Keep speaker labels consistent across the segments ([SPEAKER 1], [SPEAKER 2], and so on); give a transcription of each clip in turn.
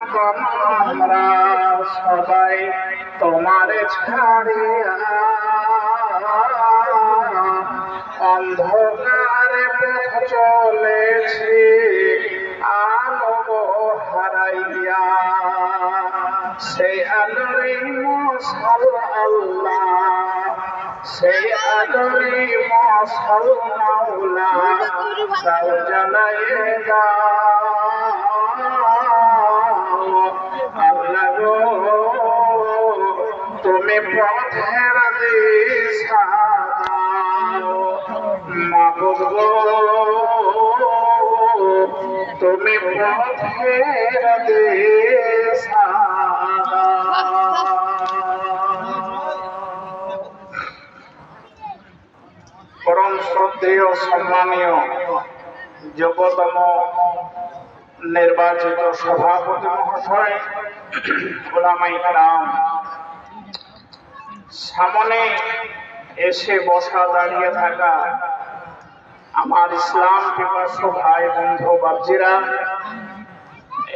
[SPEAKER 1] আমরা সবাই তোমার ছাড়িয়া অন্ধকারে পথ চলেছি আলো হারাইয়া। সেই আলোরে মশাল আল্লাহ, সেই আলোরে মশাল মাওলা তাও জ্বালাইয়ে তুমি পথের দিশা মাবুদ তুমি পথের দিশা পরম শ্রদ্ধেয়, সম্মানীয় যোগ্যতম নির্বাচিত সভাপতি মহাশয়, গোলামাই রাম সামনে এসে বসা দাঁড়িয়ে থাকা আমার ইসলাম পিপাসু ভাই বন্ধু বাবজিরা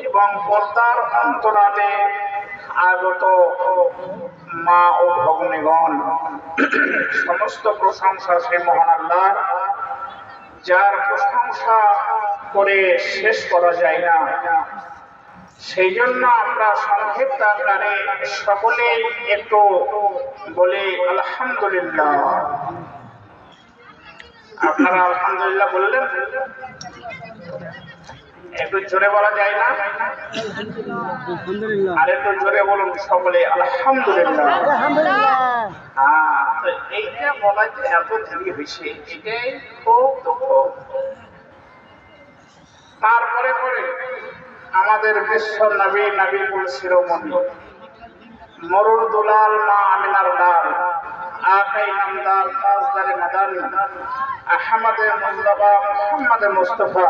[SPEAKER 1] এবং পর্দার অন্তরালে আগত মা ও ভগ্নীগণ, সমস্ত প্রশংসা সে মহান আল্লাহ যার প্রশংসা করে শেষ করা যায় না। সেই জন্য আমরা সংক্ষিপ্ত আকারে সকলেই একটু বলি আলহামদুলিল্লাহ। আপনারা আলহামদুলিল্লাহ বললেন? একটু জোরে বলা যায় না? আর একটু জোরে বলুন সকলে আলহামদুলিল্লাহ।
[SPEAKER 2] আলহামদুলিল্লাহ।
[SPEAKER 1] হ্যাঁ, এইটা বলা যে এত দেরি হয়েছে এটাই খুব দুঃখ। তারপরে পরে আমাদের বিশ্ব নবী নবীকুল শিরোমণি। মরুর দুলাল মা আমিনার লাল আকাই নামদার তাজদারে মাদানি, আহমদে মুজদাবা মোহাম্মদে মুস্তফা।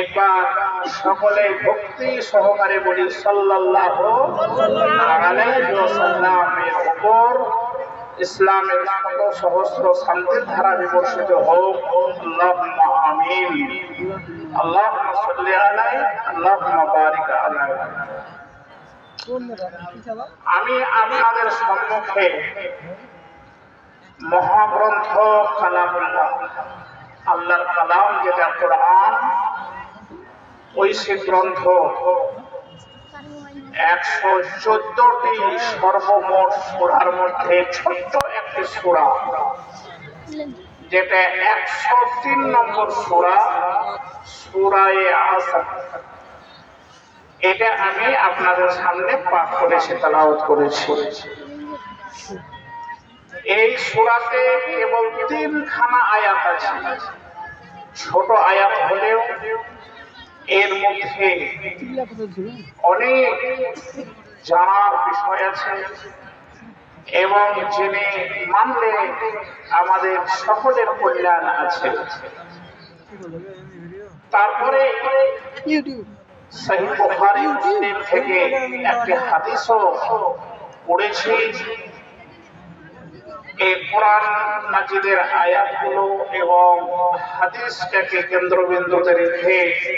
[SPEAKER 1] একবার সকলে ভক্তি সহকারে বলি, সাল্লাল্লাহু আলাইহি ওয়াসাল্লামের উপর ইসলামের শত সহস্র শান্তির ধারা বিবর্ষিত হোক আমিন। আল্লাহুম্মা সাল্লি আমি আপনাদের সম্মুখে মহাগ্রন্থ কালামুল্লাহ আল্লাহর কালাম যেটা কোরআন সে গ্রন্থ একশো চোদ্দটি সর্বমোট সুরার মধ্যে ছোট্ট একটি সুরা, যেটা একশো তিন নম্বর সুরা, সুরায় আসা এটা আমি আপনাদের সামনে পাঠ করেছি তালাওয়াত করেছি। এই সুরাতে কেবল তিনখানা আয়াত আছে। ছোট আয়াত হলেও এর মধ্যে অনেক জানার বিষয় আছে এবং জেনে মানলে আমাদের সকলের কল্যাণ আছে। তারপরে থেকে একটি হাদিসও পড়েছি। এই কোরআন মাজিদের আয়াতগুলো এবং হাদিসটাকে কেন্দ্রবিন্দুতে রেখে